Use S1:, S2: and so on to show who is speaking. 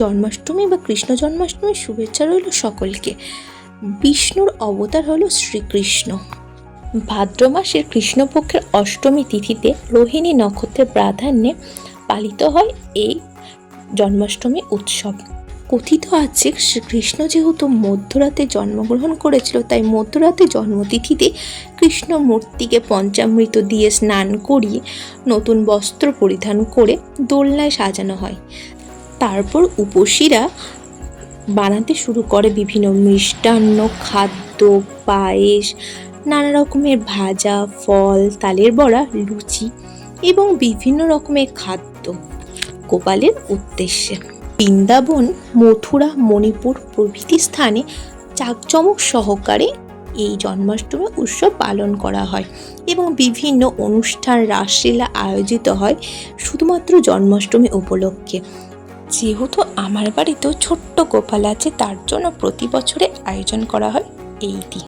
S1: জন্মাষ্টমী বা কৃষ্ণ জন্মাষ্টমীর শুভেচ্ছা রইল সকলকে। বিষ্ণুর অবতার হলো শ্রীকৃষ্ণ। ভাদ্র মাসের কৃষ্ণপক্ষের অষ্টমী তিথিতে রোহিণী নক্ষত্রের প্রাধান্যে পালিত হয় এই জন্মাষ্টমী উৎসব। কথিত আছে শ্রীকৃষ্ণ যেহেতু মধ্যরাতে জন্মগ্রহণ করেছিল, তাই মধ্যরাতে জন্মতিথিতে কৃষ্ণ মূর্তিকে পঞ্চামৃত দিয়ে স্নান করিয়ে নতুন বস্ত্র পরিধান করে দোলনায় সাজানো হয়। তারপর উপসীরা বানাতে শুরু করে বিভিন্ন মিষ্টান্ন, খাদ্য, পায়েস, নানা রকমের ভাজা, ফল, তালের বড়া, লুচি এবং বিভিন্ন রকমের খাদ্য। গোপালের উদ্দেশ্যে। বৃন্দাবন, মথুরা, মণিপুর প্রভৃতি স্থানে চাকচমক সহকারে এই জন্মাষ্টমী উৎসব পালন করা হয় এবং বিভিন্ন অনুষ্ঠান, রাসলীলা আয়োজিত হয় শুধুমাত্র জন্মাষ্টমী উপলক্ষে। যেহেতু আমার বাড়িতেও ছোট্ট গোপাল আছে, তার জন্য প্রতি বছরে আয়োজন করা হয় এই দিন।